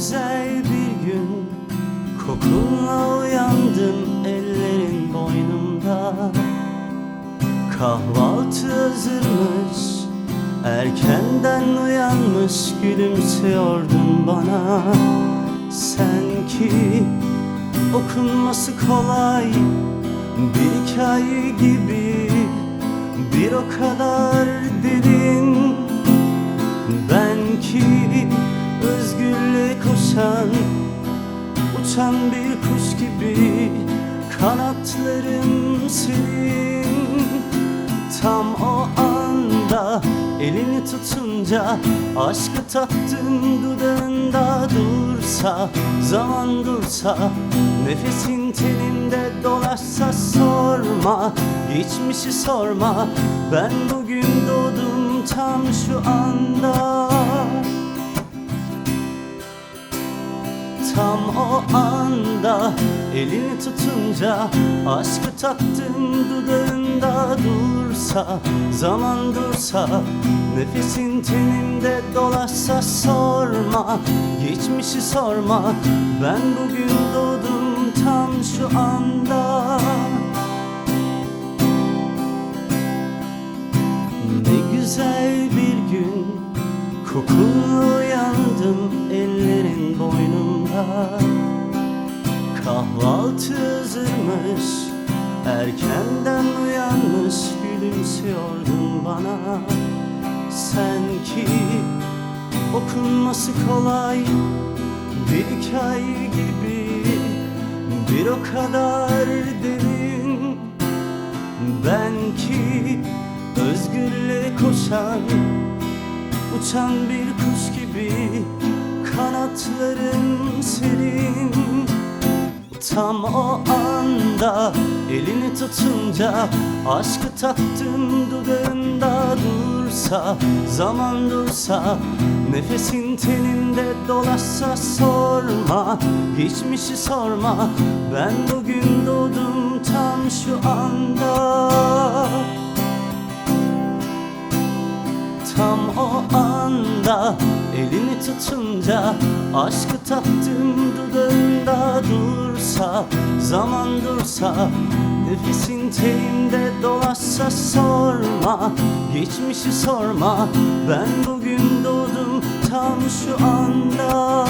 güzel bir gün. Kokunla uyandım ellerin boynumda Kahvaltı hazırmış Erkenden uyanmış gülümseyordun bana. Sen ki okunması kolay Bir hikaye gibi. Bir o kadar Uçan bir kuş gibi Kanatlarım senin. Tam o anda elini tutunca Aşkı tattın dudağında dursa Zaman dursa Nefesin teninde dolaşsa sorma Geçmişi sorma. Ben bugün doğdum tam şu anda Tam o anda. Elini tutunca Aşkı tattın dudağında dursa Zaman dursa Nefesin teninde dolaşsa sorma Geçmişi sorma. Ben bugün doğdum tam şu anda. Ne güzel Kokunla uyandım ellerin boynumda Kahvaltı hazırmış Erkenden uyanmış gülümseyordun bana. Sen ki okunması kolay Bir hikaye gibi Bir o kadar derin. Ben ki özgürlüğe koşan Uçan bir kuş gibi kanatlarım senin. Tam o anda elini tutunca Aşkı tattın dudağında dursa Zaman dursa Nefesin teninde dolaşsa sorma Geçmişi sorma. Ben bugün doğdum tam şu anda elini tutunca Aşkı tattım dudağında dursa Zaman dursa Nefesin teninde dolaşsa sorma Geçmişi sorma. Ben bugün doğdum tam şu anda